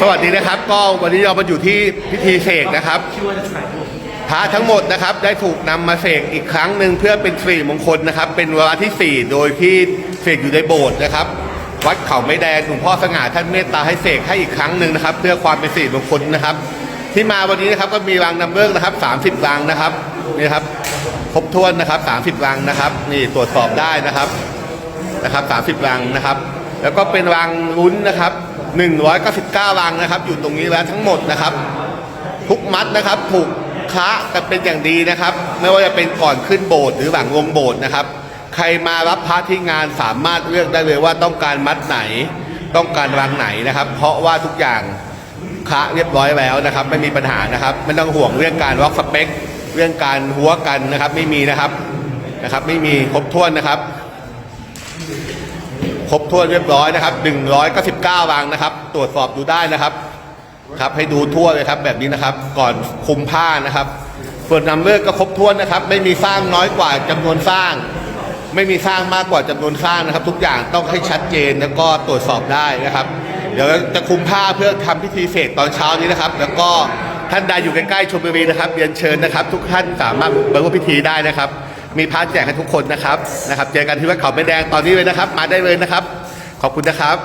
สวัสดีนะครับ ก็วันนี้เรามาอยู่ที่พิธีเสกนะครับพระทั้งหมดนะครับ ได้ถูกนำมาเสกอีกครั้งหนึ่งเพื่อเป็นสิริมงคลนะครับ เป็นเวลาที่ 4 โดยที่เสกอยู่ในโบสถ์นะครับ วัดเขาไม้แดงหลวงพ่อสง่าท่านเมตตาให้เสกให้อีกครั้งหนึ่งนะครับ เพื่อความเป็นสิริมงคลนะครับ ที่มาวันนี้นะครับก็มีรังนำเลิกนะครับ 30รังนะครับนี่ครับครบถ้วนนะครับ 30รังนะครับ นี่ตรวจสอบได้นะครับนะครับ 30รังนะครับ แล้วก็เป็นรังลุ้นนะครับ 199รังนะครับ อยู่ตรงนี้แล้วทั้งหมดนะครับ ทุกมัดนะครับถูกคะกันเป็นอย่างดีนะครับ ไม่ว่าจะเป็นก่อนขึ้นโบสถ์หรือหลังลงโบสถ์นะครับ ใครมารับพระที่งานสามารถเลือกได้เลยว่าต้องการมัดไหน ต้องการรังไหนนะครับ เพราะว่าทุกอย่างคะเรียบร้อยแล้วนะครับ ไม่มีปัญหานะครับไม่ต้องห่วงเรื่องการล็อกสเปคเรื่องการหัวกันนะครับ ไม่มีนะครับนะครับ ไม่มีครบถ้วนนะครับ ครบถ้วนเรียบร้อยนะครับ199รังนะครับ ตรวจสอบดูได้นะครับ ครับให้ดูทั่วเลยครับ แบบนี้นะครับ ก่อนคุมผ้านะครับ ส่วนนำเลิกก็ครบถ้วนนะครับ ไม่มีสร้างน้อยกว่าจำนวนสร้าง ไม่มีสร้างมากกว่าจำนวนสร้างนะครับ ทุกอย่างต้องให้ชัดเจนแล้วก็ตรวจสอบได้นะครับ เดี๋ยวจะคุมผ้าเพื่อทำพิธีเสกตอนเช้านี้นะครับ แล้วก็ท่านใดอยู่ใกล้ๆชมบุรีนะครับเรียนเชิญนะครับ ทุกท่านสามารถมาร่วมพิธีได้นะครับ มีพระแจกให้ทุกคนนะครับนะครับ เจอกันที่วัดเขาไม่แดงตอนนี้เลยนะครับ มาได้เลยนะครับ ขอบคุณนะครับ